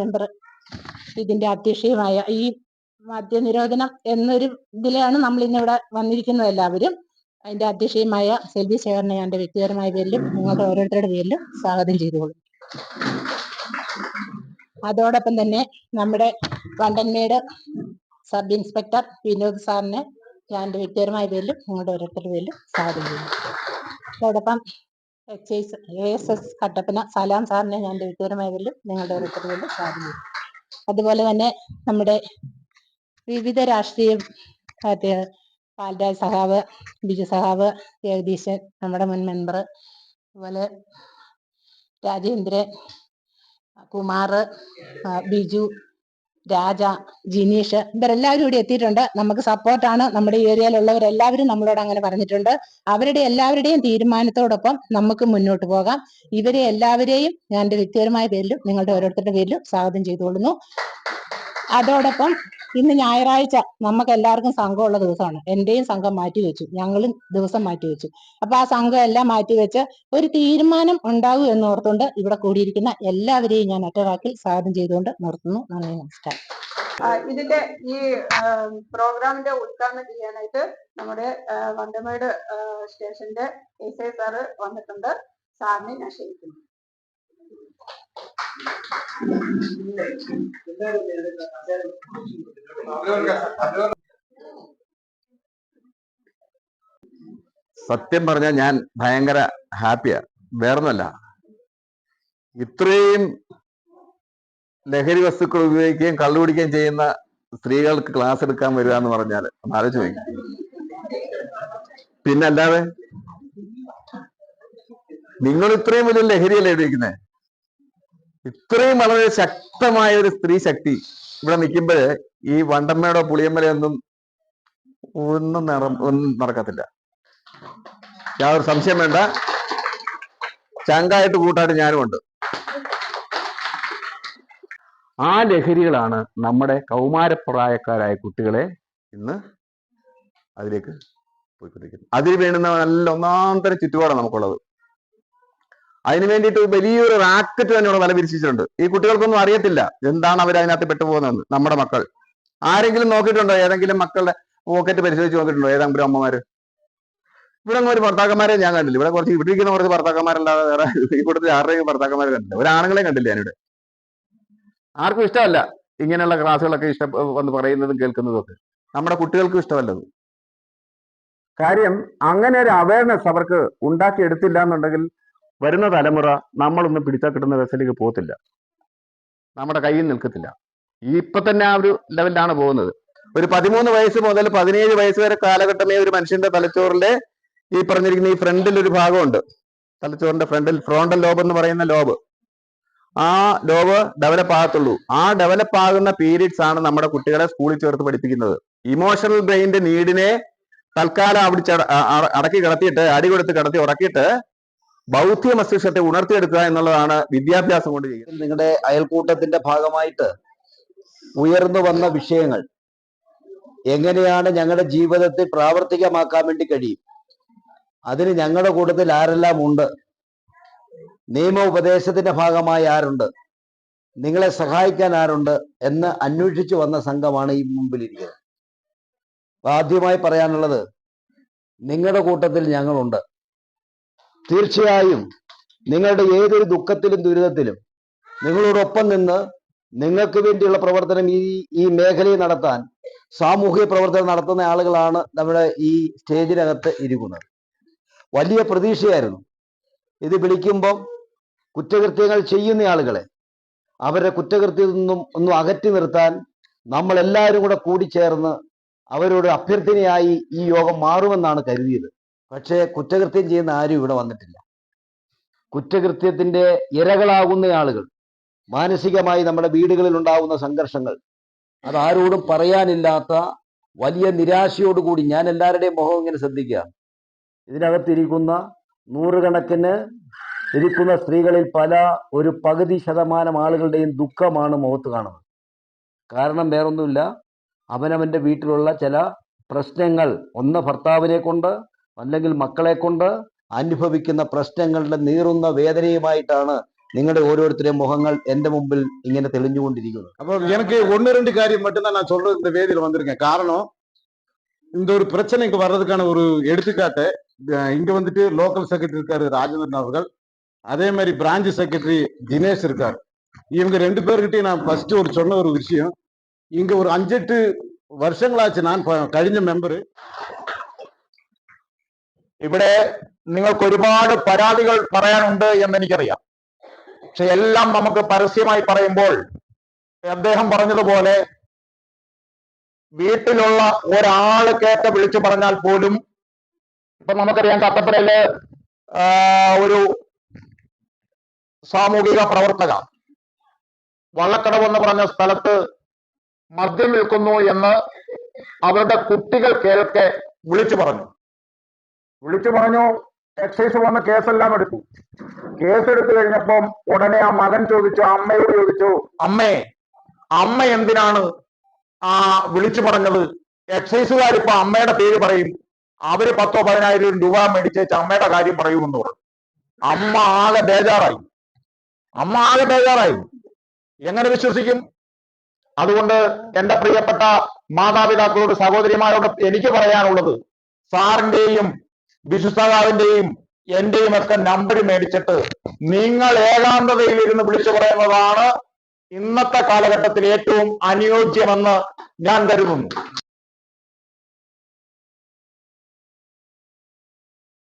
Member ഇതിന്റെ അധ്യക്ഷയുമായ ഈ മദ്യനിരോധനം എന്നൊരു ഇതിലാണ് നമ്മൾ ഇന്നിവിടെ വന്നിരിക്കുന്നത് എല്ലാവരും. അതിന്റെ അധ്യക്ഷയുമായ സെൽവി ശേഖരനെ എന്റെ വ്യക്തിപരമായ പേരിലും നിങ്ങളുടെ ഓരോരുത്തരുടെ പേരിലും സ്വാഗതം ചെയ്തുകൊള്ളും അതോടൊപ്പം തന്നെ നമ്മുടെ വണ്ടൻമേട് സബ് ഇൻസ്പെക്ടർ വിനോദ് സാറിനെ ഞാൻ എന്റെ വ്യക്തിപരമായ പേരിലും നിങ്ങളുടെ ഓരോരുത്തരുടെ പേരിലും സ്വാഗതം ചെയ്യുന്നു. അതോടൊപ്പം എസ് കട്ടപ്പന സലാം സാറിനെ ഞാൻ എന്റെ വ്യക്തിപരമായ പേരിലും നിങ്ങളുടെ ഓരോരുത്തരുടെ പേരിലും സ്വാഗതം അതുപോലെ തന്നെ നമ്മുടെ വിവിധ രാഷ്ട്രീയ പാൽരാജ് സഹാവ് ബിജു സഹാവ് ജഗദീശൻ നമ്മുടെ മുൻ മെമ്പർ അതുപോലെ രാജേന്ദ്രൻ കുമാർ ബിജു രാജ ജിനീഷ് ഇവരെല്ലാവരും ഇവിടെ എത്തിയിട്ടുണ്ട്. നമുക്ക് സപ്പോർട്ടാണ് നമ്മുടെ ഏരിയയിലുള്ളവരെല്ലാവരും നമ്മളോട് അങ്ങനെ പറഞ്ഞിട്ടുണ്ട്. അവരുടെ എല്ലാവരുടെയും തീരുമാനത്തോടൊപ്പം നമുക്ക് മുന്നോട്ട് പോകാം. ഇവരെ എല്ലാവരെയും ഞാൻ എന്റെ വ്യക്തിപരമായ പേരിലും നിങ്ങളുടെ ഓരോരുത്തരുടെ പേരിലും സ്വാഗതം ചെയ്തുകൊള്ളുന്നു. അതോടൊപ്പം ഇന്ന് ഞായറാഴ്ച നമുക്ക് എല്ലാവർക്കും സംഘമുള്ള ദിവസമാണ്. എന്റെയും സംഘം മാറ്റി വെച്ചു. ഞങ്ങളും ദിവസം മാറ്റി വെച്ചു. അപ്പൊ ആ സംഘം എല്ലാം മാറ്റി വെച്ച് ഒരു തീരുമാനം ഉണ്ടാകൂ എന്ന് ഓർത്തുകൊണ്ട് ഇവിടെ കൂടിയിരിക്കുന്ന എല്ലാവരെയും ഞാൻ ഒറ്റവാക്കിൽ സ്വാഗതം ചെയ്തുകൊണ്ട് നിർത്തുന്നു. നന്ദി നമസ്കാരം. ഇതിന്റെ ഈ പ്രോഗ്രാമിന്റെ ഉദ്ഘാടനം ചെയ്യാനായിട്ട് നമ്മുടെ വണ്ടമേട് സ്റ്റേഷന്റെ എസ് ഐ സാറ് വന്നിട്ടുണ്ട്. സാറിനെ ഞാൻ ക്ഷണിക്കുന്നു. സത്യം പറഞ്ഞാൽ ഞാൻ ഭയങ്കര ഹാപ്പിയാ. വേറൊന്നല്ല ഇത്രയും ലഹരി വസ്തുക്കൾ ഉപയോഗിക്കുകയും കള്ളുപിടിക്കുകയും ചെയ്യുന്ന സ്ത്രീകൾക്ക് ക്ലാസ് എടുക്കാൻ വരിക എന്ന് പറഞ്ഞാൽ ഒന്ന് ആലോചിച്ച് പിന്നല്ലാതെ നിങ്ങൾ ഇത്രയും വലിയ ലഹരിയല്ലേ ഉപയോഗിക്കുന്നത് ഇത്രയും വളരെ ശക്തമായ ഒരു സ്ത്രീ ശക്തി ഇവിടെ നിൽക്കുമ്പോൾ ഈ വണ്ടമ്മയുടെ പുളിയമ്മലയൊന്നും ഒന്നും നട ഒന്നും നടക്കത്തില്ല. യാതൊരു സംശയം വേണ്ട. ചങ്കായിട്ട് കൂട്ടായിട്ട് ഞാനും ഉണ്ട്. ആ ലഹരികളാണ് നമ്മുടെ കൗമാരപ്രായക്കാരായ കുട്ടികളെ ഇന്ന് അതിലേക്ക് പോയിക്കൊണ്ടിരിക്കുന്നത്. അതിന് വേണ്ടുന്ന നല്ല ഒന്നാം തരം ചുറ്റുപാടാണ് നമുക്കുള്ളത്. അതിന് വേണ്ടിയിട്ട് വലിയൊരു റാക്കറ്റ് തന്നെ ഇവിടെ വില വിരിച്ചിട്ടുണ്ട് ഈ കുട്ടികൾക്കൊന്നും അറിയത്തില്ല എന്താണ് അവർ അതിനകത്ത് പെട്ടുപോകുന്നതെന്ന് നമ്മുടെ മക്കൾ. ആരെങ്കിലും നോക്കിയിട്ടുണ്ടോ? ഏതെങ്കിലും മക്കളുടെ പോക്കറ്റ് പരിശോധിച്ച് നോക്കിയിട്ടുണ്ടോ? ഏതെങ്കിലും അമ്മമാര്? ഇവിടെ ഒരു ഭർത്താക്കന്മാരെ ഞാൻ കണ്ടില്ല. ഇവിടെ കുറച്ച് ഇവിടെ ഇരിക്കുന്ന കുറച്ച് ഭർത്താക്കന്മാരല്ലാതെ വേറെ ഈ കൂട്ടത്തിൽ ആരുടെയും ഭർത്താക്കന്മാരെ കണ്ടില്ല. ഒരാണുങ്ങളെയും കണ്ടില്ല ഞാനിവിടെ. ആർക്കും ഇഷ്ടമല്ല ഇങ്ങനെയുള്ള ക്ലാസ്സുകളൊക്കെ ഇഷ്ടം വന്ന് പറയുന്നതും കേൾക്കുന്നതും ഒക്കെ. നമ്മുടെ കുട്ടികൾക്കും ഇഷ്ടമല്ലത്. കാര്യം അങ്ങനെ ഒരു അവയർനെസ് അവർക്ക് ഉണ്ടാക്കിയെടുത്തില്ല എന്നുണ്ടെങ്കിൽ വരുന്ന തലമുറ നമ്മളൊന്നും പിടിച്ചാൽ കിട്ടുന്ന വെസലിലേക്ക് പോകത്തില്ല. നമ്മുടെ കയ്യിൽ നിൽക്കത്തില്ല. ഈ ഇപ്പൊ തന്നെ ആ ഒരു ലെവലിലാണ് പോകുന്നത്. ഒരു പതിമൂന്ന് വയസ്സ് മുതൽ പതിനേഴ് വയസ്സ് വരെ കാലഘട്ടമേ ഒരു മനുഷ്യന്റെ തലച്ചോറിലെ ഈ പറഞ്ഞിരിക്കുന്ന ഈ ഫ്രണ്ടിൽ ഒരു ഭാഗമുണ്ട്. തലച്ചോറിന്റെ ഫ്രണ്ടിൽ ഫ്രോണ്ടൽ ലോബ് എന്ന് പറയുന്ന ലോബ് ആ ലോബ് ഡെവലപ്പ് ആകത്തുള്ളൂ. ആ ഡെവലപ്പ് ആകുന്ന പീരീഡ്സ് ആണ് നമ്മുടെ കുട്ടികളെ സ്കൂളിൽ ചേർത്ത് പഠിപ്പിക്കുന്നത്. ഇമോഷണൽ ബ്രെയിന്റെ നീഡിനെ തൽക്കാലം അവിടെ അടക്കി കിടത്തിയിട്ട് അടി കൊടുത്ത് കിടത്തി ഉറക്കിയിട്ട് ബൗദ്ധിക മസ്തിഷ്കത്തെ ഉണർത്തിയെടുക്കുക എന്നുള്ളതാണ് വിദ്യാഭ്യാസം കൊണ്ട് ചെയ്യുന്നത്. നിങ്ങളുടെ അയൽക്കൂട്ടത്തിന്റെ ഭാഗമായിട്ട് ഉയർന്നു വന്ന വിഷയങ്ങൾ എങ്ങനെയാണ് ഞങ്ങളുടെ ജീവിതത്തിൽ പ്രാവർത്തികമാക്കാൻ വേണ്ടി കഴിയും? അതിന് ഞങ്ങളുടെ കൂട്ടത്തിൽ ആരെല്ലാം ഉണ്ട്? നിയമ ഉപദേശത്തിന്റെ ഭാഗമായി ആരുണ്ട്? നിങ്ങളെ സഹായിക്കാൻ ആരുണ്ട്? എന്ന് അന്വേഷിച്ചു വന്ന സംഘമാണ് ഈ മുമ്പിലിരിക്കുന്നത് ആദ്യമായി പറയാനുള്ളത് നിങ്ങളുടെ കൂട്ടത്തിൽ ഞങ്ങളുണ്ട്. തീർച്ചയായും നിങ്ങളുടെ ഏതൊരു ദുഃഖത്തിലും ദുരിതത്തിലും നിങ്ങളോടൊപ്പം നിന്ന് നിങ്ങൾക്ക് വേണ്ടിയുള്ള പ്രവർത്തനം ഈ ഈ മേഖലയിൽ നടത്താൻ സാമൂഹിക പ്രവർത്തനം നടത്തുന്ന ആളുകളാണ് നമ്മുടെ ഈ സ്റ്റേജിനകത്ത് ഇരിക്കുന്നത്. വലിയ പ്രതീക്ഷയായിരുന്നു. ഇത് വിളിക്കുമ്പം കുറ്റകൃത്യങ്ങൾ ചെയ്യുന്ന ആളുകളെ അവരുടെ കുറ്റകൃത്യത്തിൽ നിന്നും ഒന്നും അകറ്റി നിർത്താൻ നമ്മൾ എല്ലാവരും കൂടെ കൂടിച്ചേർന്ന് അവരോട് അഭ്യർത്ഥനയായി ഈ യോഗം മാറുമെന്നാണ് കരുതിയത്. പക്ഷേ കുറ്റകൃത്യം ചെയ്യുന്ന ആരും ഇവിടെ വന്നിട്ടില്ല. കുറ്റകൃത്യത്തിന്റെ ഇരകളാകുന്ന ആളുകൾ മാനസികമായി നമ്മുടെ വീടുകളിൽ ഉണ്ടാകുന്ന സംഘർഷങ്ങൾ അതാരോടും പറയാനില്ലാത്ത വലിയ നിരാശയോടുകൂടി ഞാൻ എല്ലാവരുടെയും മുഖം ഇങ്ങനെ ശ്രദ്ധിക്കുക. ഇതിനകത്തിരിക്കുന്ന നൂറുകണക്കിന് ഇരിക്കുന്ന സ്ത്രീകളിൽ പല ഒരു പകുതി ശതമാനം ആളുകളുടെയും ദുഃഖമാണ് മുഖത്ത് കാണുന്നത്. കാരണം വേറൊന്നുമില്ല. അവനവന്റെ വീട്ടിലുള്ള ചില പ്രശ്നങ്ങൾ ഒന്ന് ഭർത്താവിനെ കൊണ്ട് അല്ലെങ്കിൽ മക്കളെ കൊണ്ട് അനുഭവിക്കുന്ന പ്രശ്നങ്ങളുടെ നീറുന്ന വേദനയുമായിട്ടാണ് നിങ്ങളുടെ ഓരോരുത്തരുടെയും മുഖങ്ങൾ എന്റെ മുമ്പിൽ ഇങ്ങനെ തെളിഞ്ഞുകൊണ്ടിരിക്കുന്നത്. അപ്പൊ എനിക്ക് ഒന്ന് രണ്ട് കാര്യം மட்டும்தான் நான் சொல்றது இந்த வேதியில வந்திருக்கேன் காரணம் இந்த ஒரு பிரச்சனைக்கு வர்றதுக்கான ஒரு எடுத்துக்காட்டு இங்க வந்துட்டு லோக்கல் செக்ரட்டரி இருக்காரு ராஜேந்திரன் அவர்கள் அதே மாதிரி பிரான்ச் செக்ரட்டரி தினேஷ் இருக்காரு இவங்க ரெண்டு பேர்கிட்டயும் நான் ஃபர்ஸ்ட் ஒரு சொன்ன ஒரு விஷயம் இங்க ஒரு அஞ்செட்டு வருஷங்களாச்சு நான் கழிஞ்ச மெம்பரு ഇവിടെ നിങ്ങൾക്ക് ഒരുപാട് പരാതികൾ പറയാനുണ്ട് എന്ന് എനിക്കറിയാം പക്ഷെ എല്ലാം നമുക്ക് പരസ്യമായി പറയുമ്പോൾ അദ്ദേഹം പറഞ്ഞതുപോലെ വീട്ടിലുള്ള ഒരാൾ കേട്ട് വിളിച്ചു പറഞ്ഞാൽ പോലും ഇപ്പൊ നമുക്കറിയാം കട്ടപ്പനയിൽ ഒരു സാമൂഹിക പ്രവർത്തക വള്ളക്കടവ് എന്ന് പറഞ്ഞ സ്ഥലത്ത് മദ്യം വിൽക്കുന്നു എന്ന് അവരുടെ കുട്ടികൾ കേൾക്കെ വിളിച്ചു പറഞ്ഞു. വിളിച്ചു പറഞ്ഞു എക്സൈസ് വന്ന് കേസെല്ലാം എടുത്തു. കേസ് എടുത്തു കഴിഞ്ഞപ്പം ഉടനെ ആ മകൻ ചോദിച്ചു അമ്മയോട് ചോദിച്ചു അമ്മേ അമ്മ എന്തിനാണ് ആ വിളിച്ചു പറഞ്ഞത്? എക്സൈസുകാർ ഇപ്പൊ അമ്മയുടെ പേര് പറയും. അവർ പത്തോ പതിനായിരം രൂപ മേടിച്ചേച്ച് അമ്മയുടെ കാര്യം പറയുമെന്ന് പറഞ്ഞു. അമ്മ ആകെ ബേജാറായി. അമ്മ ആകെ ബേജാറായി. എങ്ങനെ വിശ്വസിക്കും? അതുകൊണ്ട് എന്റെ പ്രിയപ്പെട്ട മാതാപിതാക്കളോട് സഹോദരിമാരോട് എനിക്ക് പറയാനുള്ളത് സാറിന്റെയും വിശുദ്ധകാവിന്റെയും എന്റെയും ഒക്കെ നമ്പർ മേടിച്ചിട്ട് നിങ്ങൾ ഏകാന്തതയിൽ ഇരുന്ന് വിളിച്ചു പറയുന്നതാണ് ഇന്നത്തെ കാലഘട്ടത്തിൽ ഏറ്റവും അനുയോജ്യമെന്ന് ഞാൻ കരുതുന്നു.